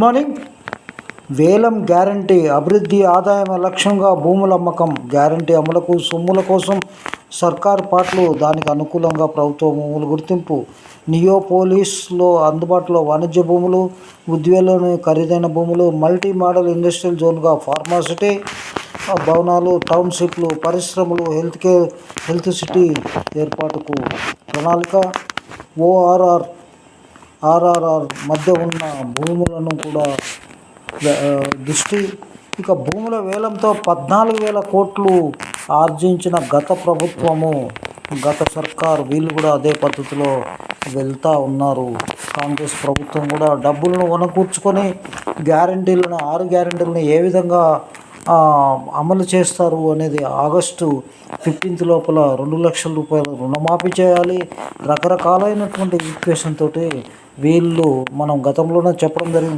Morning వేలం guarantee అభివృద్ధి ఆదాయం లక్ష్యంగా భూముల అమ్మకం. గ్యారంటీ అమలుకు సొమ్ముల కోసం సర్కార్ పాటలు దానికి అనుకూలంగా ప్రభుత్వ భూములు గుర్తింపు. నియోపోలిస్లో అందుబాటులో వాణిజ్య భూములు ఉద్వేలోని ఖరీదైన భూములు మల్టీ మోడల్ ఇండస్ట్రియల్ జోన్గా ఫార్మాసిటీ భవనాలు టౌన్షిప్లు పరిశ్రమలు హెల్త్ కేర్ హెల్త్ సిటీ ఏర్పాటుకు ప్రణాళిక. ఓఆర్ఆర్ ఆర్ఆర్ఆర్ మధ్య ఉన్న భూములను కూడా దృష్టి ఇక భూముల వేలంతో పద్నాలుగు వేల కోట్లు ఆర్జించిన గత ప్రభుత్వము గత సర్కార్ వీళ్ళు కూడా అదే పద్ధతిలో వెళ్తూ ఉన్నారు. కాంగ్రెస్ ప్రభుత్వం కూడా డబ్బులను వనకూర్చుకొని గ్యారంటీలను ఆరు గ్యారంటీలను ఏ విధంగా అమలు చేస్తారు అనేది ఆగస్టు ఫిఫ్టీన్త్ లోపల రెండు లక్షల రూపాయలు రుణమాఫీ చేయాలి. రకరకాలైనటువంటి ఈక్వేషన్ తోటి వీళ్ళు మనం గతంలోనే చెప్పడం జరిగింది.